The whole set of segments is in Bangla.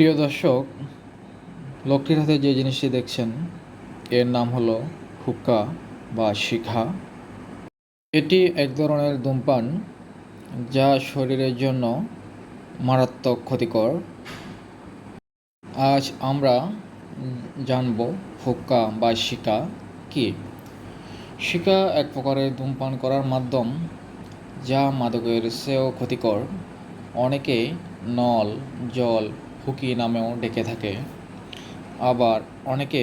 প্রিয় দর্শক লক্ষ্মীর হাতে যে জিনিসটি দেখছেন, এর নাম হলো হুক্কা বা শিখা। এটি এক ধরনের ধূমপান যা শরীরের জন্য মারাত্মক ক্ষতিকর। আজ আমরা জানব হুক্কা বা শিকা কি। শিকা এক প্রকারের ধূমপান করার মাধ্যম যা মাদকের চেয়েও ক্ষতিকর। অনেকে নল, জল হুকি নামেও ডেকে থাকে। আবার অনেকে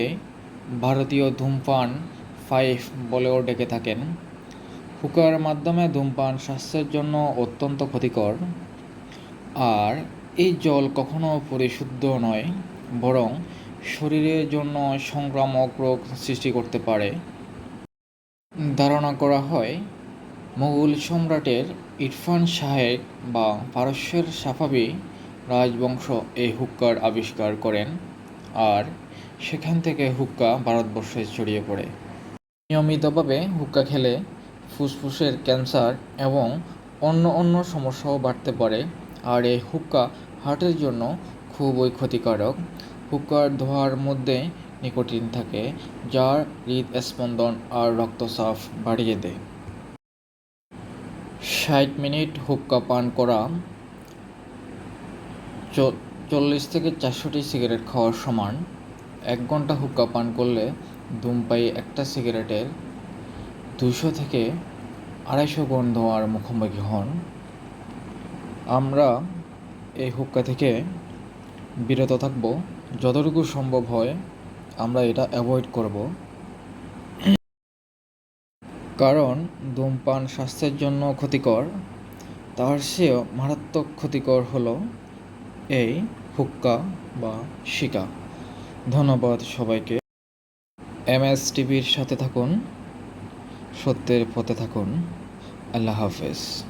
ভারতীয় ধূমপান ফাইভ বলেও ডেকে থাকেন। হুকার মাধ্যমে ধূমপান স্বাস্থ্যের জন্য অত্যন্ত ক্ষতিকর। আর এই জল কখনো পরিশুদ্ধ নয়, বরং শরীরের জন্য সংক্রামক রোগ সৃষ্টি করতে পারে। ধারণা করা হয়, মুঘল সম্রাটের ইরফান শাহের বা পারস্যের সাফাবি রাজবংশ এই হুক্কার আবিষ্কার করেন আর সেখান থেকে হুক্কা ভারতবর্ষে ছড়িয়ে পড়ে। নিয়মিতভাবে হুক্কা খেলে ফুসফুসের ক্যান্সার এবং অন্য অন্য সমস্যাও বাড়তে পারে আর এই হুক্কা হার্টের জন্য খুবই ক্ষতিকারক। হুক্কার ধোঁয়ার মধ্যে নিকোটিন থাকে, যার হৃদস্পন্দন আর রক্তচাপ বাড়িয়ে দেয়। ষাট মিনিট হুক্কা পান করা চল্লিশ থেকে চারশোটি সিগারেট খাওয়ার সমান এক ঘণ্টা হুক্কা পান করলে ধূমপাই একটা সিগারেটের দুশো থেকে আড়াইশো গুণ ধোঁয়ার মুখোমুখি হন। আমরা এই হুক্কা থেকে বিরত থাকব। যতটুকু সম্ভব হয় আমরা এটা অ্যাভয়েড করব। কারণ ধূমপান স্বাস্থ্যের জন্য ক্ষতিকর, তার চেয়েও মারাত্মক ক্ষতিকর হলো এই হুক্কা বা শিকা। ধন্যবাদ সবাইকে। এম এস টিভির সাথে থাকুন, সত্যের পথে থাকুন। আল্লাহ হাফেজ।